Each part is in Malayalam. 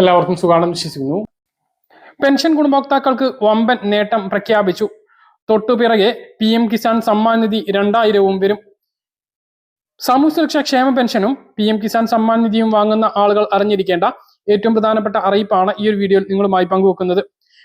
എല്ലാവർക്കും സുഖാണെന്ന് വിശ്വസിക്കുന്നു. പെൻഷൻ ഗുണഭോക്താക്കൾക്ക് വമ്പൻ നേട്ടം പ്രഖ്യാപിച്ചു. തൊട്ടുപിറകെ പി എം കിസാൻ സമ്മാൻ നിധി രണ്ടായിരവും വരും. സാമൂഹ്യ സുരക്ഷാ ക്ഷേമ പെൻഷനും പി എം കിസാൻ സമ്മാൻ നിധിയും വാങ്ങുന്ന ആളുകൾ അറിഞ്ഞിരിക്കേണ്ട ഏറ്റവും പ്രധാനപ്പെട്ട അറിയിപ്പാണ് ഈ ഒരു വീഡിയോയിൽ നിങ്ങളുമായി പങ്കുവെക്കുന്നത്.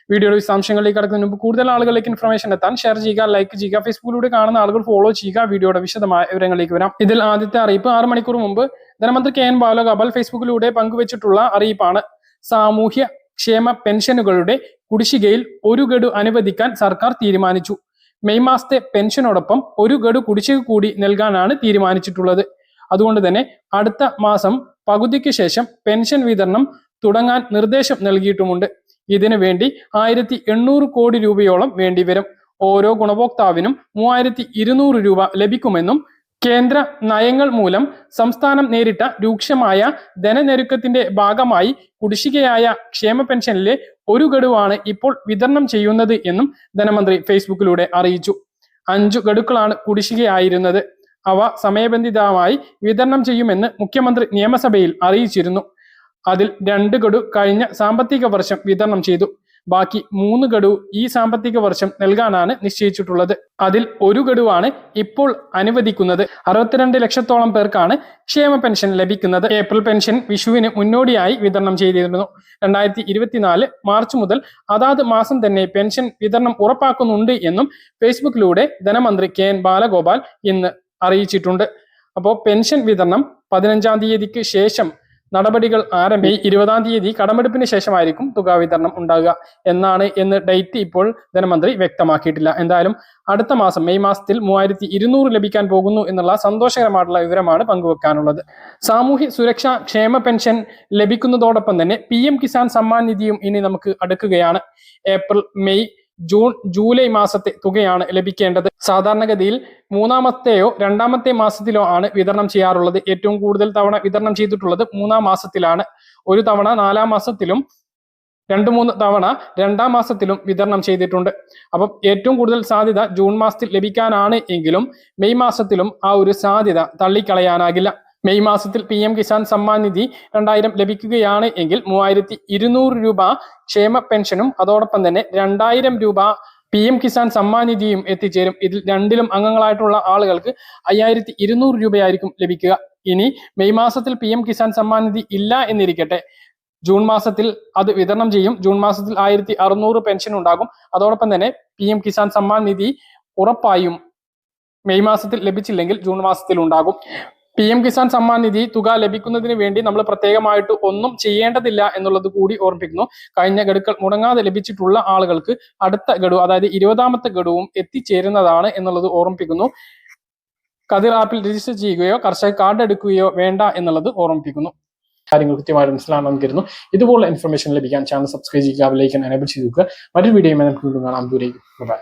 വീഡിയോയുടെ വിശദാംശങ്ങളിലേക്ക് കടക്കുന്നതിന് മുമ്പ് കൂടുതൽ ആളുകളിലേക്ക് ഇൻഫർമേഷൻ എത്താൻ ഷെയർ ചെയ്യുക ലൈക്ക് ചെയ്യുക ഫേസ്ബുക്കിലൂടെ കാണുന്ന ആളുകൾ ഫോളോ ചെയ്യുക. വീഡിയോയുടെ വിശദമായ വിവരങ്ങളിലേക്ക് വരാം. ഇതിൽ ആദ്യത്തെ അറിയിപ്പ് ആറ് മണിക്കൂർ മുമ്പ് ധനമന്ത്രി കെ എൻ ബാലഗോപാൽ ഫേസ്ബുക്കിലൂടെ പങ്കുവച്ചിട്ടുള്ള അറിയിപ്പാണ്. സാമൂഹ്യ ക്ഷേമ പെൻഷനുകളുടെ കുടിശ്ശികയിൽ ഒരു ഗഡു അനുവദിക്കാൻ സർക്കാർ തീരുമാനിച്ചു. മെയ് മാസത്തെ പെൻഷനോടൊപ്പം ഒരു ഗഡു കുടിശ്ശിക കൂടി നൽകാനാണ് തീരുമാനിച്ചിട്ടുള്ളത്. അതുകൊണ്ട് തന്നെ അടുത്ത മാസം പകുതിക്ക് ശേഷം പെൻഷൻ വിതരണം തുടങ്ങാൻ നിർദ്ദേശം നൽകിയിട്ടുമുണ്ട്. ഇതിനു വേണ്ടി ആയിരത്തി എണ്ണൂറ് കോടി രൂപയോളം വേണ്ടിവരും. ഓരോ ഗുണഭോക്താവിനും മൂവായിരത്തി ഇരുന്നൂറ് രൂപ ലഭിക്കുമെന്നും കേന്ദ്ര നയങ്ങൾ മൂലം സംസ്ഥാനം നേരിട്ട രൂക്ഷമായ ധനനെരുക്കത്തിന്റെ ഭാഗമായി കുടിശ്ശികയായ ക്ഷേമ പെൻഷനിലെ ഒരു ഗഡുവാണ് ഇപ്പോൾ വിതരണം ചെയ്യുന്നത് എന്നും ധനമന്ത്രി ഫേസ്ബുക്കിലൂടെ അറിയിച്ചു. അഞ്ചു ഗഡുക്കളാണ് കുടിശ്ശികയായിരുന്നത്. അവ സമയബന്ധിതമായി വിതരണം ചെയ്യുമെന്ന് മുഖ്യമന്ത്രി നിയമസഭയിൽ അറിയിച്ചിരുന്നു. അതിൽ രണ്ട് ഗഡു കഴിഞ്ഞ സാമ്പത്തിക വർഷം വിതരണം ചെയ്തു. ബാക്കി മൂന്ന് ഗഡു ഈ സാമ്പത്തിക വർഷം നൽകാനാണ് നിശ്ചയിച്ചിട്ടുള്ളത്. അതിൽ ഒരു ഗഡുവാണ് ഇപ്പോൾ അനുവദിക്കുന്നത്. അറുപത്തിരണ്ട് ലക്ഷത്തോളം പേർക്കാണ് ക്ഷേമ പെൻഷൻ ലഭിക്കുന്നത്. ഏപ്രിൽ പെൻഷൻ വിഷുവിന് മുന്നോടിയായി വിതരണം ചെയ്തിരുന്നു. രണ്ടായിരത്തി ഇരുപത്തിനാല് മാർച്ച് മുതൽ അതാത് മാസം തന്നെ പെൻഷൻ വിതരണം ഉറപ്പാക്കുന്നുണ്ട് എന്നും ഫേസ്ബുക്കിലൂടെ ധനമന്ത്രി കെ എൻ ബാലഗോപാൽ ഇന്ന് അറിയിച്ചിട്ടുണ്ട്. അപ്പോൾ പെൻഷൻ വിതരണം പതിനഞ്ചാം തീയതിക്ക് ശേഷം നടപടികൾ ആരംഭി ഇരുപതാം തീയതി കടമെടുപ്പിന് ശേഷമായിരിക്കും തുക വിതരണം ഉണ്ടാകുക എന്നാണ് എന്ന് ഡേറ്റ് ഇപ്പോൾ ധനമന്ത്രി വ്യക്തമാക്കിയിട്ടില്ല. എന്തായാലും അടുത്ത മാസം മെയ് മാസത്തിൽ മൂവായിരത്തി ഇരുന്നൂറ് ലഭിക്കാൻ പോകുന്നു എന്നുള്ള സന്തോഷകരമായിട്ടുള്ള വിവരമാണ് പങ്കുവെക്കാനുള്ളത്. സാമൂഹ്യ സുരക്ഷാ ക്ഷേമ പെൻഷൻ ലഭിക്കുന്നതോടൊപ്പം തന്നെ പി എം കിസാൻ സമ്മാൻ നിധിയും ഇനി നമുക്ക് അടുക്കുകയാണ്. ഏപ്രിൽ മെയ് ജൂൺ ജൂലൈ മാസത്തെ തുകയാണ് ലഭിക്കേണ്ടത്. സാധാരണഗതിയിൽ മൂന്നാമത്തെയോ രണ്ടാമത്തെ മാസത്തിലോ ആണ് വിതരണം ചെയ്യാറുള്ളത്. ഏറ്റവും കൂടുതൽ തവണ വിതരണം ചെയ്തിട്ടുള്ളത് മൂന്നാം മാസത്തിലാണ്. ഒരു തവണ നാലാം മാസത്തിലും രണ്ട് മൂന്ന് തവണ രണ്ടാം മാസത്തിലും വിതരണം ചെയ്തിട്ടുണ്ട്. അപ്പം ഏറ്റവും കൂടുതൽ സാധ്യത ജൂൺ മാസത്തിൽ ലഭിക്കാനാണ് എങ്കിലും മെയ് മാസത്തിലും ആ ഒരു സാധ്യത തള്ളിക്കളയാനാകില്ല. മെയ് മാസത്തിൽ പി എം കിസാൻ സമ്മാൻ നിധി രണ്ടായിരം ലഭിക്കുകയാണ് എങ്കിൽ മൂവായിരത്തി ഇരുന്നൂറ് രൂപ ക്ഷേമ പെൻഷനും അതോടൊപ്പം തന്നെ രണ്ടായിരം രൂപ പി എം കിസാൻ സമ്മാൻ നിധിയും എത്തിച്ചേരും. ഇതിൽ രണ്ടിലും അംഗങ്ങളായിട്ടുള്ള ആളുകൾക്ക് അയ്യായിരത്തി ഇരുന്നൂറ് രൂപയായിരിക്കും ലഭിക്കുക. ഇനി മെയ് മാസത്തിൽ പി എം കിസാൻ സമ്മാൻ നിധി ഇല്ല എന്നിരിക്കട്ടെ. ജൂൺ മാസത്തിൽ അത് വിതരണം ചെയ്യും. ജൂൺ മാസത്തിൽ ആയിരത്തി അറുന്നൂറ് പെൻഷൻ ഉണ്ടാകും. അതോടൊപ്പം തന്നെ പി എം കിസാൻ സമ്മാൻ നിധി ഉറപ്പായും മെയ് മാസത്തിൽ ലഭിച്ചില്ലെങ്കിൽ ജൂൺ മാസത്തിൽ ഉണ്ടാകും. പി എം കിസാൻ സമ്മാൻ നിധി തുക ലഭിക്കുന്നതിന് വേണ്ടി നമ്മൾ പ്രത്യേകമായിട്ട് ഒന്നും ചെയ്യേണ്ടതില്ല എന്നുള്ളത് കൂടി ഓർമ്മിപ്പിക്കുന്നു. കഴിഞ്ഞ ഗഡുക്കൾ മുടങ്ങാതെ ലഭിച്ചിട്ടുള്ള ആളുകൾക്ക് അടുത്ത ഗഡു അതായത് ഇരുപതാമത്തെ ഗഡുവും എത്തിച്ചേരുന്നതാണ് എന്നുള്ളത് ഓർമ്മിപ്പിക്കുന്നു. കതിർ ആപ്പിൽ രജിസ്റ്റർ ചെയ്യുകയോ കർഷക കാർഡ് എടുക്കുകയോ വേണ്ട എന്നുള്ളത് ഓർമ്മിപ്പിക്കുന്നു. കാര്യങ്ങൾ കൃത്യമായി മനസ്സിലാണെന്ന് കരുതുന്നു ഇതുപോലുള്ള ഇൻഫർമേഷൻ ലഭിക്കാൻ ചാനൽ സബ്സ്ക്രൈബ് ചെയ്യുക ലൈക്ക് എനേബിൾ ചെയ്ത് വെക്കുക. മറ്റൊരു വീഡിയോ നമുക്ക് കാണാം. ദൂരേക്ക് ബൈ